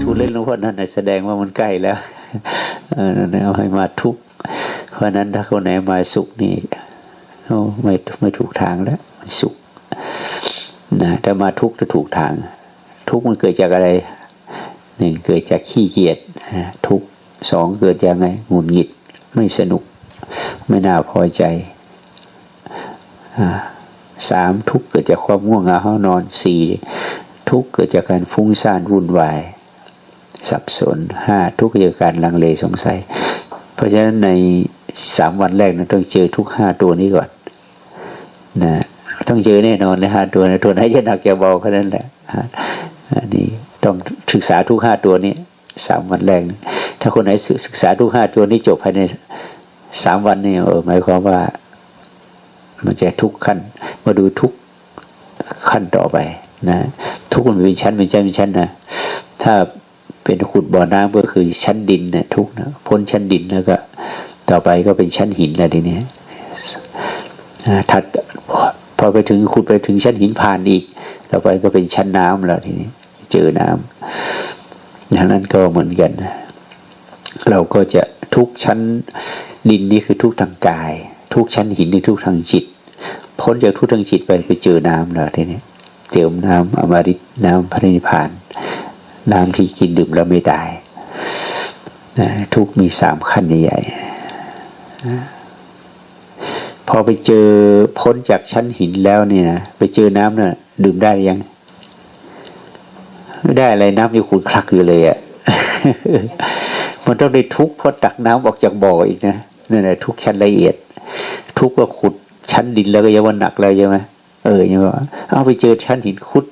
สูดเล่นหลวงพ่อนั่นน่ะแสดงว่ามันใกล้แล้วนั่นเอาให้มาทุกเพราะนั้นถ้าคนไหนมาสุขนี่โอ้ไม่ไม่ถูกทางแล้วมันสุขนะถ้ามาทุกจะถูกทาง ทุกมันเกิดจากอะไรหนึ่งเกิดจากขี้เกียจทุกสองเกิดจากไงหงุดหงิดไม่สนุก ไม่น่าพอใจอสามทุกเกิดจากความง่วงเหงาห้านอนสี่ทุกเกิดจากการฟุ้งซ่านวุ่นวาย สับสนห้าทุกข์เกิดจากการลังเลสงสัย เพราะฉะนั้นในสามวันแรกนะต้องเจอทุกห้าตัวนี้ก่อนนะต้องเจอแน่นอนเลยห้าตัวนะตัวไหนจะหนักจะเบาแค่นั้นแหละฮะอันนี้ต้องศึกษาทุกห้าตัวนี้สามวันแรกนะถ้าคนไหนศึกษาทุกห้าตัวนี้จบภายในสามวันนี่เออหมายความว่า มันจะทุกขั้น มาดูทุกขั้นต่อไปนะทุกมันเป็นชั้นเป็นชั้นเป็นชั้นนะถ้า เป็นขุดบ่อน้ำก็คือชั้นดินนะทุกนะพ้นชั้นดินแล้วก็ ต่อไปก็เป็นชั้นหินแล้วทีนี้ถัดพอไปถึงขุดไปถึงชั้นหินผ่านอีก ต่อไปก็เป็นชั้นน้ำแล้วทีนี้ เจอน้ำดังนั้นก็เหมือนกันนะเราก็จะทุกชั้นดินนี่คือทุกทางกาย ทุกชั้นหินนี่ทุกทางจิต พ้นจากทุกทางจิตไปไปเจอน้ำแล้วทีนี้เติมน้ำอมฤตน้ำพระนิพพาน น้ำที่กินดื่มแล้วไม่ตายนะทุกมีสามขั้นใหญ่พอไปเจอพ้นจากชั้นหินแล้วเนี่ยนะไปเจอน้ำน่ะ ดื่มได้ยัง ไม่ได้อะไรน้ำยังขุ่นคลักอยู่เลยอะ่ะมันต้องได้ทุกข์เพราะตักน้ำออกจากบ่ออีกนะนั่นแหละทุกชั้นละเอียด ทุกข์ว่าขุดชั้นดินแล้วก็ยังว่าหนักแล้วใช่ไหมเออยังว่าเอาไปเจอชั้นหินขุด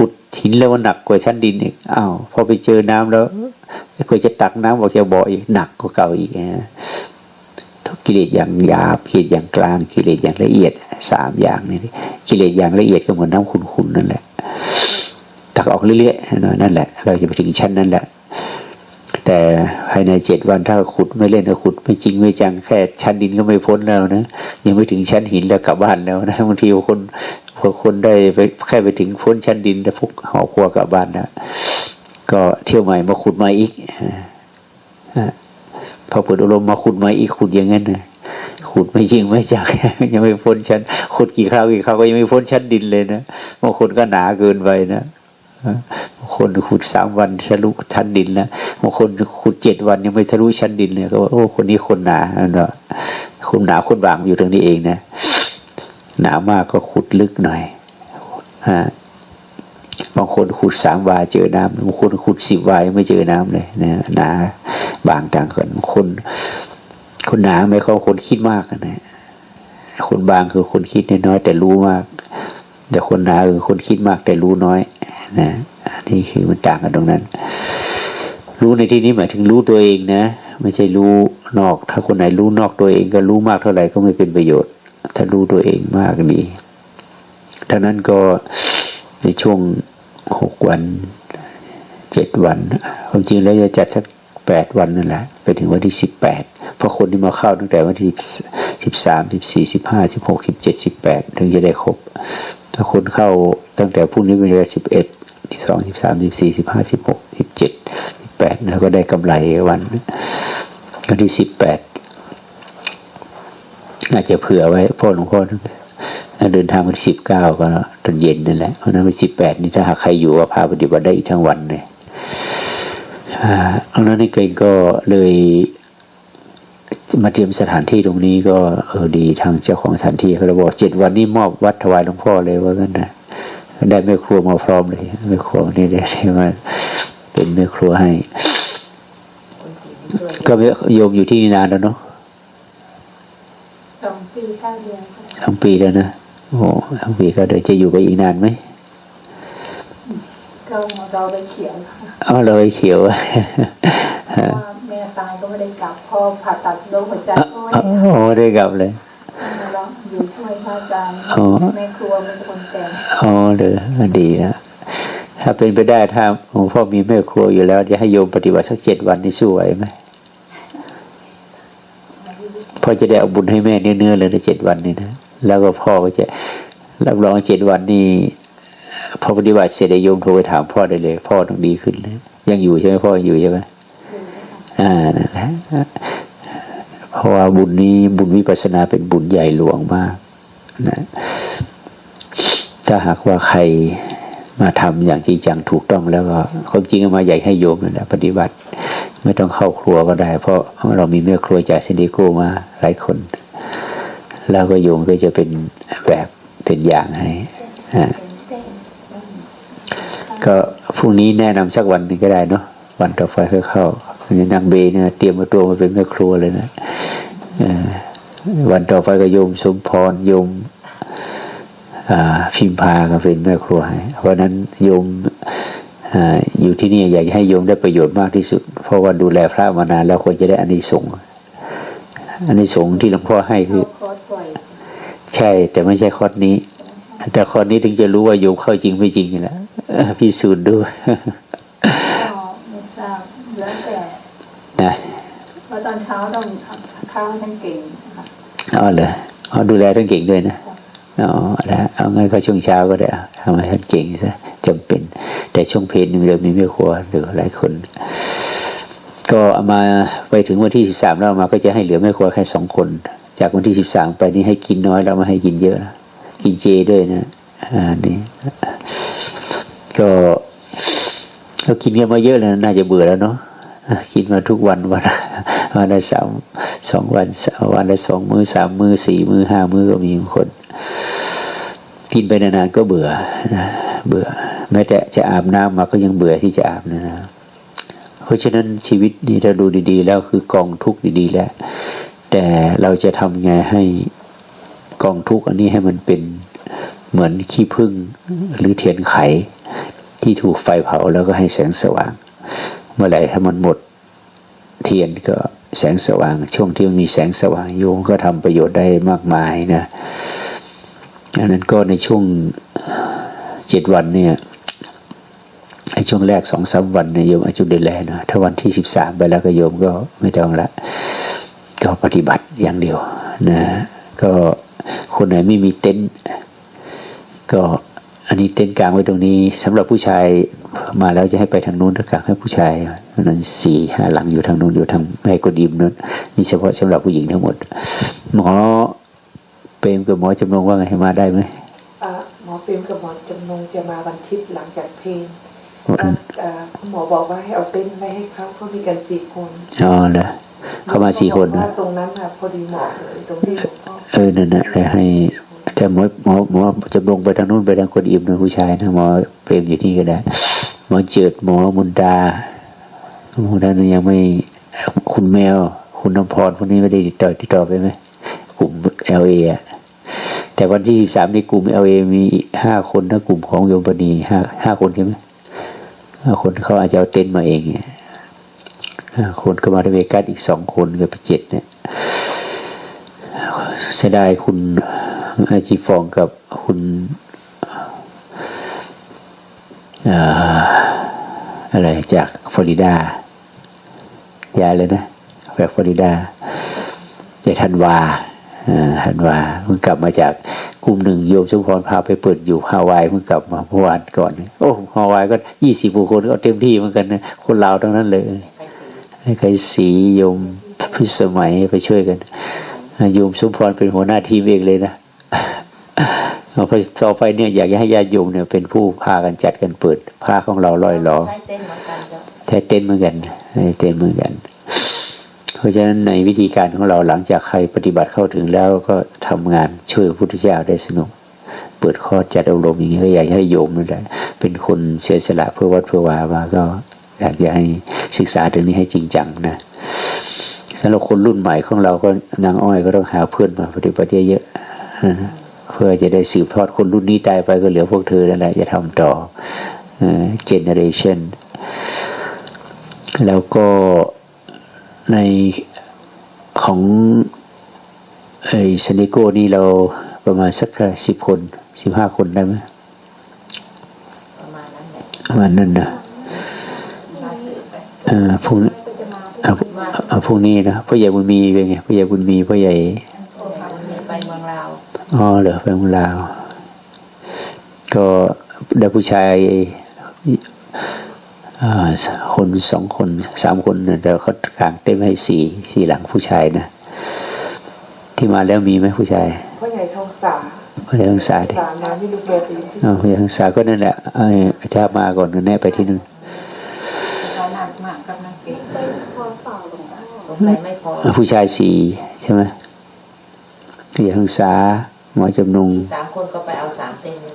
ขุดหินแล้วว่าหนักกว่าชั้นดินอีกอ้าวพอไปเจอน้ำแล้วก็จะตักน้ำออกจากบ่ออีกหนักกว่าเก่าอีกนะกิเลสอย่างหยาบกิเลสอย่างกลางกิเลสอย่างละเอียดสามอย่างนี่กิเลสอย่างละเอียดก็เหมือนน้ำขุ่นๆนั่นแหละตักออกเรื่อยๆนั่นแหละ เราจะไปถึงชั้นนั้นแหละ แต่ภายในเจ็ดวันถ้าขุดไม่เล่นก็ขุด ไม่จริงไม่จังแค่ชั้นดินก็ไม่พ้นแล้วนะยังไม่ถึงชั้นหินแล้วกลับบ้านแล้วนะบางทีคนพอคนได้ไปแค่ไปถึงพ้นชั้นดินแต่พวกหอครัวกลับบ้านนะก็เที่ยวใหม่มาขุดมาอีกพอเปิดอารมณ์มาขุดมาอีกขุดอย่างนั้นนะขุดไม่จริงไม่จังยังไม่พ้นชั้นขุดกี่คราวกี่คราวก็ยังไม่พ้นชั้นดินเลยนะบางคนก็หนาเกินไปนะ บางคนขุดสามวันทะลุชั้นดินแล้วบางคนขุดเจ็ดวันยังไม่ทะลุชั้นดินเลยก็ว่าโอ้คนนี้คนหนาเนาะคนหนาคนบางอยู่ตรงนี้เองนะหนามากก็ขุดลึกหน่อยฮะบางคนขุดสามวาเจอน้ำบางคนขุดสิบวายังไม่เจอน้ำเลยนะหนาบางต่างกันคน คนหนาไม่เขาคนคิดมากนะคนบางคือคนคิดน้อยแต่รู้มาก แต่คนหนาคือคนคิดมากแต่รู้น้อย นะนี่คือมันต่างกันตรงนั้น รู้ในที่นี้หมายถึงรู้ตัวเองนะ ไม่ใช่รู้นอก ถ้าคนไหนรู้นอกตัวเองก็รู้มากเท่าไหร่ก็ไม่เป็นประโยชน์ ถ้ารู้ตัวเองมากดีท่านั้นก็ในช่วงหกวันเจ็ดวันความจริงแล้วจะจัดสักแปดวันนั่นแหละไปถึงวันที่สิบแปดเพราะคนที่มาเข้าตั้งแต่วันที่สิบสามสิบสี่สิบห้าสิบหกสิบเจ็ดสิบแปดถึงจะได้ครบ ถ้าคนเข้าตั้งแต่พรุ่งนี้เป็นเวลาสิบเอ็ด สิบสองสิบสามสิบสี่สิบห้าสิบหกสิบเจ็ดสิบแปดแล้วก็ได้กำไรวันวันที่สิบแปดอาจจะเผื่อไว้พ่อหลวงพ่อเดินทางวันที่สิบเก้าก็ตอนเย็นนั่นแหละเพราะนั้นวันสิบแปดนี่ถ้าหากใครอยู่ก็พาปฏิบัติได้อีกทั้งวันเลยอันนั้นนี่เองก็เลยมาเตรียมสถานที่ตรงนี้ก็เออดีทางเจ้าของสถานที่เขาบอกเจ็ดวันนี้มอบวัดถวายหลวงพ่อเลยว่างั้นนะ ได้แม่ครัวมาพร้อมเลยแม่ครัวนี่ได้มาเป็นแม่ครัวให้ ก็โยมอยู่ที่นี่นานแล้วเนาะสองปีเก้าเดือนค่ะสองปีแล้วนะโอ้สองปีก็เดี๋ยวจะอยู่ไปอีกนานไหมก็เราได้เขียวค่ะเอาเราไปเขียวเพราะว่าแม่ตายก็ไม่ได้กลับพ่อผ่าตัดโรคหัวใจก็ไม่ได้กลับโอ้ได้กลับเลยเราอยู่ ช่วยพระอาจารย์อ๋อแม่ครัวเป็นคนแต่งอ๋อเด้อดีนะถ้าเป็นไปได้ถ้าหลวงพ่อมีแม่ครัวอยู่แล้วจะให้โยมปฏิบัติสักเจ็ดวันนี่สู้ไหวไหมพ่อจะได้เอาบุญให้แม่เนื้อๆเลยในเจ็ดวันนี่นะแล้วก็พ่อก็จะรับรองเจ็ดวันนี่พอปฏิบัติเสร็จได้โยมโทรไปถามพ่อได้เลย พ่อต้องดีขึ้นเลยยังอยู่ใช่ไหมพ่อยังอยู่ใช่ไหมอ่านั่นแหละเพราะว่าบุญนี้บุญวิปัสสนาเป็นบุญใหญ่หลวงมาก นะถ้าหากว่าใครมาทำอย่างจริงจังถูกต้องแล้วก็ความจริงมาใหญ่ให้โยมนะปฏิบัติ ไม่ต้องเข้าครัวก็ได้ เพราะเรามีแม่ครัวจากซินดิโกมาหลายคน แล้วก็โยมก็จะเป็นแบบเป็นอย่างให้ก็พรุ่งนี้แนะนำสักวันหนึงก็ได้เนาะวันต่อไปค่อยเข้าเนี่ยนางเบเนี่ยเตรียมมาตัวมาเป็นแม่ครัวเลยนะวันต่อไปก็โยมสมพรโยม พิมพาก็เป็นแม่ครัวให้เพราะฉะนั้นโยมอ่าอยู่ที่นี่อยากจะให้โยมได้ประโยชน์มากที่สุด เพราะว่าดูแลพระมานานแล้วควรจะได้อานิสงส์อานิสงส์ที่หลวงพ่อให้คือโค้ดปล่อยใช่ แต่ไม่ใช่ข้อนี้ แต่ข้อนี้ถึงจะรู้ว่าโยมเข้าจริงไม่จริงนี่แหละเออพิสูจน์ดูก็ไม่ทราบแล้วแต่นะว่าตอนเช้าต้องทำข้าวให้ท่านเก่งนะคะเอาเลยเอาดูแลท่านเก่งด้วยนะ อ๋อแล้วเอางั้นก็ช่วงเช้าก็ได้ทำให้ท่านเก่งซะจำเป็น แต่ช่วงเพลนหนึ่งเรามีแม่ครัวหรือหลายคน ก็เอามาไปถึงวันที่สิบสามแล้วเอามาก็จะให้เหลือแม่ครัวแค่สองคน จากวันที่สิบสามไปนี่ให้กินน้อยแล้วมาให้กินเยอะนะกินเจด้วยนะอ่านี่ก็เรากินกันมาเยอะแล้วน่าจะเบื่อแล้วเนาะกินมาทุกวันวันวันละสามสองวันสวันละสองมือสามมือสี่มือห้ามือก็มีบางคน กินไปนานๆก็เบื่อนะเบื่อ แม้แต่จะอาบน้ำมาก็ยังเบื่อที่จะอาบนะนะเพราะฉะนั้นชีวิตนี้เราดูดี ๆ แล้วคือกองทุกข์ดีๆ แล้ว แต่เราจะทำไงให้กองทุกข์อันนี้ให้มันเป็นเหมือนขี้ผึ้งหรือเทียนไข ที่ถูกไฟเผาแล้วก็ให้แสงสว่าง เมื่อไหร่ถ้ามันหมดเทียนก็แสงสว่าง ช่วงที่มันมีแสงสว่างโยมก็ทำประโยชน์ได้มากมายนะ อันนั้นก็ในช่วงเจ็ดวันเนี่ยไอ้ช่วงแรกสองสามวันเนี่ยโยมอาจจะดูแลนะถ้าวันที่สิบสามไปแล้วก็โยมก็ไม่ต้องละ ก็ปฏิบัติอย่างเดียวนะ ก็คนไหนไม่มีเต็นท์ก็อันนี้เต็นท์กลางไว้ตรงนี้สำหรับผู้ชายมาแล้วจะให้ไปทางนู้นถ้ากลางให้ผู้ชายนั้นสี่ห้าหลังอยู่ทางนู้นอยู่ทางแม่กดอิมนั้นนี่เฉพาะสำหรับผู้หญิงทั้งหมดหมอ เปรมกับหมอจำลองว่าไงให้มาได้ไหมอ่าหมอเปรมกับหมอจำนงจะมาวันอาทิตย์หลังจากเพลงวันอ่าคุณหมอบอกว่าให้เอาเต็นท์ไว้ให้เขาเขามีกันสี่คนอ๋อเหรอเข้ามาสี่คนหมอบอกนะว่าตรงนั้นอะพอดีเหมาะเลยตรงที่หลวงพ่อเออนั่นนะเลยให้แต่หมอหมอหมอจำลองไปทางนู้นไปทางคนอิมนะผู้ชายนะหมอเปรมอยู่นี่ก็ได้หมอเจิดหมอมุนดาหมอนั้นยังไม่คุณแมว คุณน้ำพรพวกนี้ไม่ได้ติดต่อติดต่อไปไหมกลุ่มเอลเอะ แต่วันที่สามในกลุ่มเอลเอมีห้าคนถ้ากลุ่มของโยมปณีห้าห้าคนใช่ไหมห้าคนเขาอาจจะเอาเต็นท์มาเองเนี่ยห้าคนก็มาทเวกัสอีกสองคนก็เป็นเจ็ดเนี่ยเสียดายคุณอาจีฟองกับคุณอะไรจากฟลอริดาย้ายเลยนะจากฟลอริดาจากธันวา ธันวาเพิ่งกลับมาจากกลุ่มหนึ่งโยมชุมพรพาไปเปิดอยู่ฮาวายเพิ่งกลับมาเมื่อวานก่อน โอ้ฮาวายก็ยี่สิบคนก็เต็มที่เหมือนกันนะคนลาวทั้งนั้นเลยให้ใครสีโยมพิสมัยไปช่วยกันโยมสมพรเป็นหัวหน้าทีมเองเลยนะเอาไปต่อไปเนี่ยอยากจะให้ญาติโยมเนี่ยเป็นผู้พากันจัดกันเปิดผ้าของเราลอยล้อใช้เต้นเหมือนกันจ้ะใช้เต้นเหมือนกันใช้เต้นเหมือนกัน เพราะฉะนั้นในวิธีการของเราหลังจากใครปฏิบัติเข้าถึงแล้วก็ทำงานช่วยพระพุทธเจ้าได้สนุก เปิดคอจัดอบรมณ์อย่างนี้ก็อยากให้โยมนั่นแหละเป็นคนเสียสละเพื่อวัดเพื่อวามาก็อยากจะให้ศึกษาตรงนี้ให้จริงจังนะสำหรับคนรุ่นใหม่ของเราก็นางอ้อยก็ต้องหาเพื่อนมาปฏิบัติเยอะๆเพื่อจะได้สืบทอดคนรุ่นนี้ตายไปก็เหลือพวกเธอนั่นแหละจะทำต่อเจเนเรชันแล้วก็ ในของไอ้ซนิโกนี่เราประมาณสักสิบคนสิบห้าคนได้ไหมประมาณนั้นแหละประมาณนั้นนะน่าตื่นไปเออพรุ่งนี้เอาเอาพรุ่งนี้นะพ่อใหญ่บุญมีเป็นไงพ่อใหญ่บุญมีพ่อใหญ่โอ้พาวันนี้ไปเมืองลาวอ๋อเหรอไปเมืองลาว ก็ได้ผู้ชายอ่า คนสองคนสามคนเนี่ยเดี๋ยวเขากางเต็มให้สี่สี่หลังผู้ชายนะ ที่มาแล้วมีไหมผู้ชายพ่อใหญ่ทองสาผู้ชายทั้งสาดิสามาไม่รู้แกไปอยู่ที่อ้าวผู้ชายทั้งสาก็นั่นแหละไอ้ถ้ามาก่อนก็แน่ไปที่นู่นเขาหนักมากกับนักเก็ตพอเปล่าหลวงพ่อสงสัยไม่พอผู้ชายสี่ใช่ไหมผู้ชายทั้งสาหมอจำนงสามคนก็ไปเอาสามเต็มเลย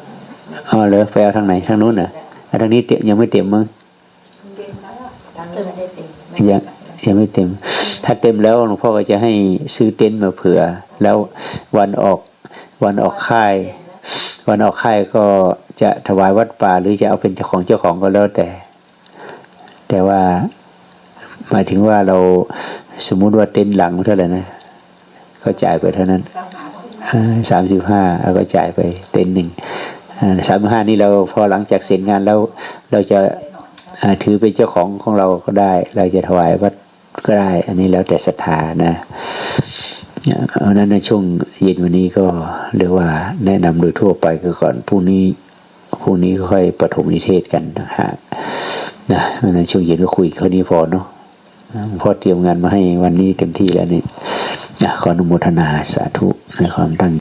นะอ๋อเลยไปเอาทางไหนทางนู้นเหรออะทางนี้เต็มยังไม่เต็มมั้ง ทางนี้ไม่ได้เต็มไม่ ยังยังไม่เต็ม ถ้าเต็มแล้วหลวงพ่อก็จะให้ซื้อเต็นท์มาเผื่อ แล้ววันออกวันออกค่าย วันออกค่ายก็จะถวายวัดป่า หรือจะเอาเป็นเจ้าของเจ้าของก็แล้วแต่ แต่ว่าหมายถึงว่าเราสมมุติว่าเต็นท์หลังเท่าไหร่นะก็จ่ายไปเท่านั้นสามสิบห้าเราก็จ่ายไปเต็นท์หนึ่งสามห้านี่เราพอหลังจากเสร็จงานแล้วเราจะ ถือเป็นเจ้าของของเราก็ได้ เราจะถวายวัดก็ได้ อันนี้แล้วแต่ศรัทธานะเพราะนั้นในช่วงเย็นวันนี้ก็เรียกว่าแนะนำโดยทั่วไปก็ก่อนพรุ่งนี้พรุ่งนี้ค่อยปฐมนิเทศกันนะฮะนะเพราะฉะนั้นช่วงเย็นก็คุยแค่นี้พอเนาะพอเตรียมงานมาให้วันนี้เต็มที่แล้วนี่นะขออนุโมทนาสาธุในความตั้ง